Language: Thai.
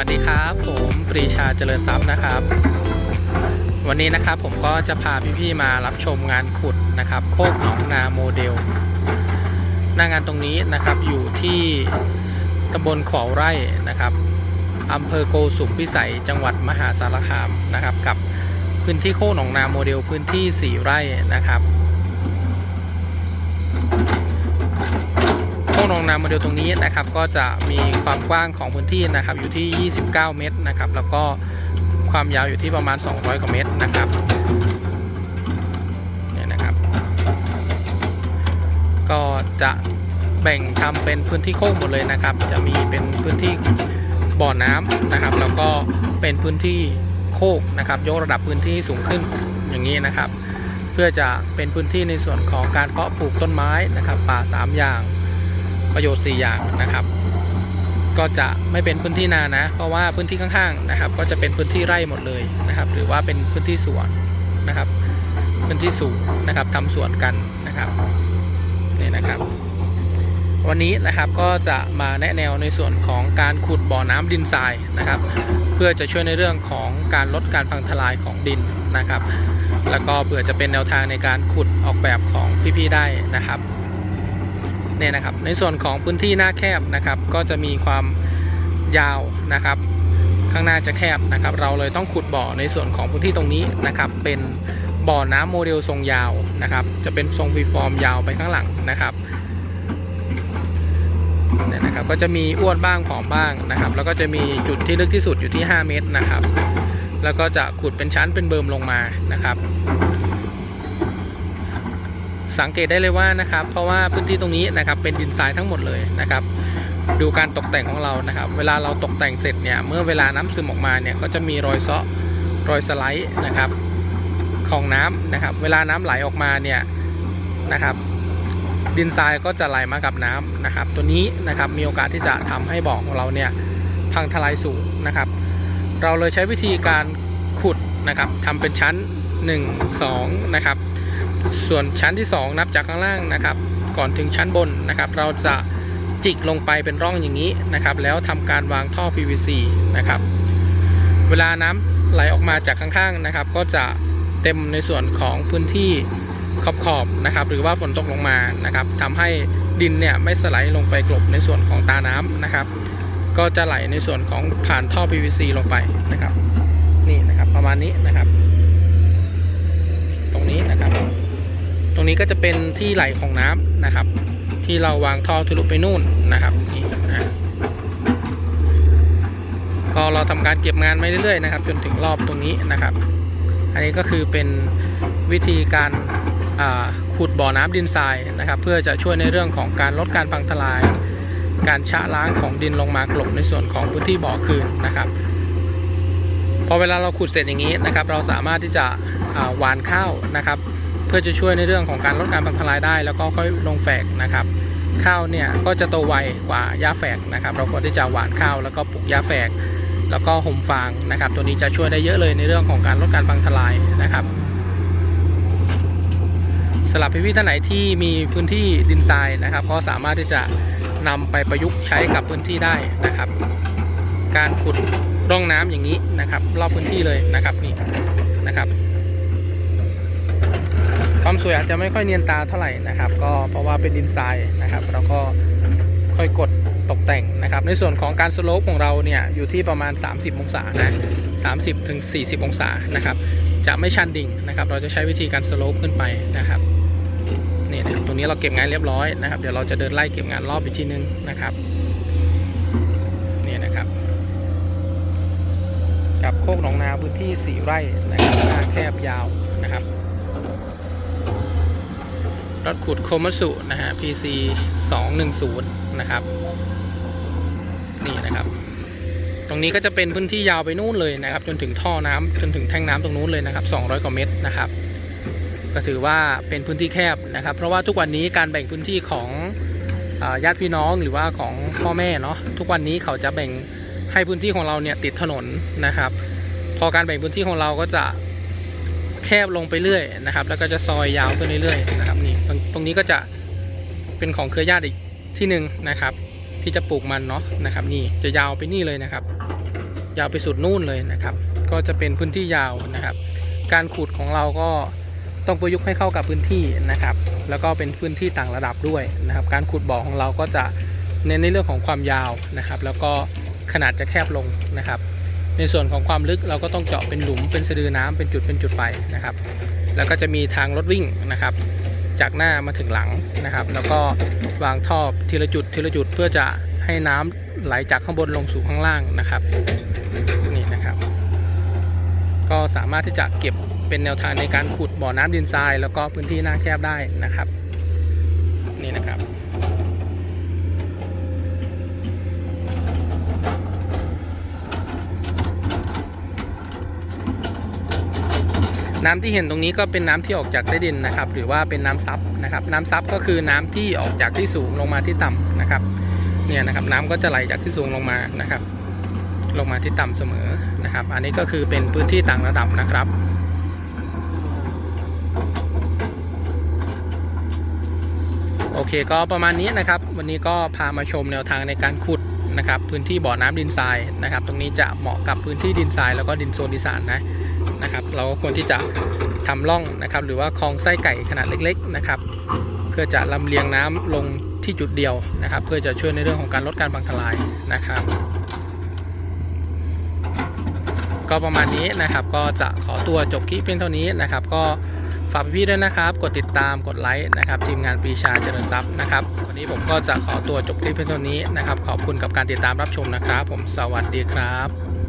วัสดีครับ ผมปรีชาเจริญทรัพย์นะครับ วันนี้นะครับผมก็จะพาพี่ๆมารับชมงานขุดนะครับ โคกหนองนาโมเดล หน้างานตรงนี้นะครับอยู่ที่ตำบลขวาวไร่นะครับอำเภอโกสุมพิสัยจังหวัดมหาสารคามนะครับ กับพื้นที่โคกหนองนาโมเดลพื้นที่ 4 ไร่นะครับ โคกหนองนาโมเดลตรงนี้นะครับ ก็จะมีความกว้างของพื้นที่นะครับอยู่ที่ 29 เมตรนะครับ แล้วก็ความยาวอยู่ที่ประมาณ 200 กว่าเมตรนะครับเนี่ยนะครับ ก็จะแบ่งทำเป็นพื้นที่โค้งหมดเลยนะครับ จะมีเป็นพื้นที่บ่อน้ำนะครับ แล้วก็เป็นพื้นที่โคกนะครับ ยกระดับพื้นที่สูงขึ้นอย่างนี้นะครับ เพื่อจะเป็นพื้นที่ในส่วนของการเพาะปลูกต้นไม้นะครับ ป่า 3 อย่าง ประโยชน์ 4 อย่างนะครับ ก็จะไม่เป็นพื้นที่นานะ เพราะว่าพื้นที่ข้างๆนะครับ ก็จะเป็นพื้นที่ไร่หมดเลยนะครับ หรือว่าเป็นพื้นที่สวนนะครับ พื้นที่สูงนะครับทำสวนกันนะครับนี่นะครับ วันนี้นะครับก็จะมาแนะแนวในส่วนของการขุดบ่อน้ำดินทรายนะครับ เพื่อจะช่วยในเรื่องของการลดการพังทลายของดินนะครับ แล้วก็เผื่อจะเป็นแนวทางในการขุดออกแบบของพี่ๆได้นะครับ เนี่ยนะครับ ในส่วนของพื้นที่หน้าแคบนะครับ ก็จะมีความยาวนะครับ ข้างหน้าจะแคบนะครับ เราเลยต้องขุดบ่อในส่วนของพื้นที่ตรงนี้นะครับ เป็นบ่อน้ำโมเดลทรงยาวนะครับ จะเป็นทรงฟรีฟอร์มยาวไปข้างหลังนะครับเนี่ยนะครับ ก็จะมีอ้วนบ้างผอมบ้างนะครับ แล้วก็จะมีจุดที่ลึกที่สุดอยู่ที่ 5 เมตรนะครับ แล้วก็จะขุดเป็นชั้นเป็นเบิร์มลงมานะครับ สังเกตได้เลยว่านะครับ เพราะว่าพื้นที่ตรงนี้นะครับเป็นดินทรายทั้งหมดเลยนะครับ ดูการตกแต่งของเรานะครับ เวลาเราตกแต่งเสร็จเนี่ยเมื่อเวลาน้ำซึมออกมาเนี่ยก็จะมีรอยเซาะรอยสไลด์นะครับของน้ำนะครับ เวลาน้ำไหลออกมาเนี่ยนะครับ ดินทรายก็จะไหลมากับน้ำนะครับ ตัวนี้นะครับมีโอกาสที่จะทำให้บ่อของเราเนี่ยพังทลายสูงนะครับ เราเลยใช้วิธีการขุดนะครับทำเป็นชั้น 1 2 นะครับ ส่วนชั้นที่ 2 นับจากข้างล่างนะครับ ก่อนถึงชั้นบนนะครับ เราจะจิกลงไปเป็นร่องอย่างนี้นะครับ แล้วทำการวางท่อ PVC นะครับ เวลาน้ำไหลออกมาจากข้างๆนะครับ ก็จะเต็มในส่วนของพื้นที่ขอบๆนะครับ หรือว่าฝนตกลงมานะครับทำให้ดินเนี่ยไม่สไลด์ลงไปกลบในส่วนของตาน้ำนะครับ ก็จะไหลในส่วนของผ่านท่อ PVC ลงไปนะครับ นี่นะครับประมาณนี้นะครับ ตรงนี้นะครับ ตรงนี้ก็จะเป็นที่ไหลของน้ำนะครับ ที่เราวางท่อทะลุไปนู่นนะครับนี่นะก็เราทำการเก็บงานมาเรื่อยๆนะครับ จนถึงรอบตรงนี้นะครับ อันนี้ก็คือเป็นวิธีการขุดบ่อน้ำดินทรายนะครับ เพื่อจะช่วยในเรื่องของการลดการพังทลาย การชะล้างของดินลงมากลบในส่วนของพื้นที่บ่อคืนนะครับพอเวลาเราขุดเสร็จอย่างนี้นะครับ เราสามารถที่จะหวานข้าวนะครับ เพื่อจะช่วยในเรื่องของการลดการพังทลายได้ แล้วก็ค่อยลงแฝกนะครับ ข้าวเนี่ยก็จะโตไวกว่าหญ้าแฝกนะครับ เราควรที่จะหว่านข้าวแล้วก็ปลูกหญ้าแฝก แล้วก็ห่มฟางนะครับ ตัวนี้จะช่วยได้เยอะเลยในเรื่องของการลดการพังทลายนะครับสำหรับพี่ๆท่านไหนที่มีพื้นที่ดินทรายนะครับ ก็สามารถที่จะนำไปประยุกต์ใช้กับพื้นที่ได้นะครับ การขุดร่องน้ำอย่างนี้นะครับ รอบพื้นที่เลยนะครับนี่นะครับ ความสวยอาจจะไม่ค่อยเนียนตาเท่าไหร่นะครับ ก็เพราะว่าเป็นดินทรายนะครับเราก็ค่อยกดตกแต่งนะครับ ในส่วนของการสโลปของเราเนี่ยอยู่ที่ประมาณ 30 องศานะ30ถึง40 องศานะครับ จะไม่ชันดิ่งนะครับ เราจะใช้วิธีการสโลปขึ้นไปนะครับนี่นะครับตรงนี้เราเก็บงานเรียบร้อยนะครับ เดี๋ยวเราจะเดินไล่เก็บงานรอบอีกทีนึงนะครับนี่นะครับ กับโคกหนองนาพื้นที่ 4 ไร่นะครับหน้าแคบยาวนะครับ รถขุดโคมัสุนะฮะ PC 210 นะครับ นี่นะครับ ตรงนี้ก็จะเป็นพื้นที่ยาวไปนู่นเลยนะครับ จนถึงท่อน้ำจนถึงแท่งน้ำตรงนู้นเลยนะครับ 200 กว่าเมตรนะครับ ก็ถือว่าเป็นพื้นที่แคบนะครับ เพราะว่าทุกวันนี้การแบ่งพื้นที่ของญาติพี่น้องหรือว่าของพ่อแม่เนาะทุกวันนี้เขาจะแบ่งให้พื้นที่ของเราเนี่ยติดถนนนะครับ พอการแบ่งพื้นที่ของเราก็จะแคบลงไปเรื่อยนะครับ แล้วก็จะซอยยาวขึ้นเรื่อยๆนะครับนี่ ตรงตรงนี้ก็จะเป็นของเครือญาติอีกที่หนึ่งนะครับ ที่จะปลูกมันเนาะนะครับ นี่จะยาวไปนี่เลยนะครับ ยาวไปสุดนู่นเลยนะครับ ก็จะเป็นพื้นที่ยาวนะครับ การขุดของเราก็ต้องประยุกต์ให้เข้ากับพื้นที่นะครับ แล้วก็เป็นพื้นที่ต่างระดับด้วยนะครับ การขุดบ่อของเราก็จะเน้นในเรื่องของความยาวนะครับ แล้วก็ขนาดจะแคบลงนะครับ ในส่วนของความลึกเราก็ต้องเจาะเป็นหลุมเป็นสะดือน้ำเป็นจุดเป็นจุดไปนะครับ แล้วก็จะมีทางรถวิ่งนะครับ จากหน้ามาถึงหลังนะครับ แล้วก็วางท่อทีละจุดทีละจุดเพื่อจะให้น้ำไหลจากข้างบนลงสู่ข้างล่างนะครับนี่นะครับ ก็สามารถที่จะเก็บเป็นแนวทางในการขุดบ่อน้ำดินทราย แล้วก็พื้นที่หน้าแคบได้นะครับ นี่นะครับ น้ำที่เห็นตรงนี้ก็เป็นน้ำที่ออกจากใต้ดินนะครับ หรือว่าเป็นน้ำซับนะครับ น้ำซับก็คือน้ำที่ออกจากที่สูงลงมาที่ต่ำนะครับ เนี่ยนะครับน้ำก็จะไหลจากที่สูงลงมานะครับ ลงมาที่ต่ำเสมอนะครับ อันนี้ก็คือเป็นพื้นที่ต่างระดับนะครับโอเคก็ประมาณนี้นะครับ วันนี้ก็พามาชมแนวทางในการขุดนะครับ พื้นที่บ่อน้ำดินทรายนะครับ ตรงนี้จะเหมาะกับพื้นที่ดินทรายแล้วก็ดินโซนดิสานนะ นะครับ เราก็ควรที่จะทำร่องนะครับ หรือว่าคลองไส้ไก่ขนาดเล็กๆนะครับ เพื่อจะลำเลียงน้ำลงที่จุดเดียวนะครับ เพื่อจะช่วยในเรื่องของการลดการพังทลายนะครับ ก็ประมาณนี้นะครับ ก็จะขอตัวจบคลิปเพียงเท่านี้นะครับ ก็ฝากพี่ๆด้วยนะครับ กดติดตามกดไลค์นะครับ ทีมงานปรีชาเจริญทรัพย์นะครับวันนี้ผมก็จะขอตัวจบคลิปเพียงเท่านี้นะครับ ขอบคุณกับการติดตามรับชมนะครับ ผมสวัสดีครับ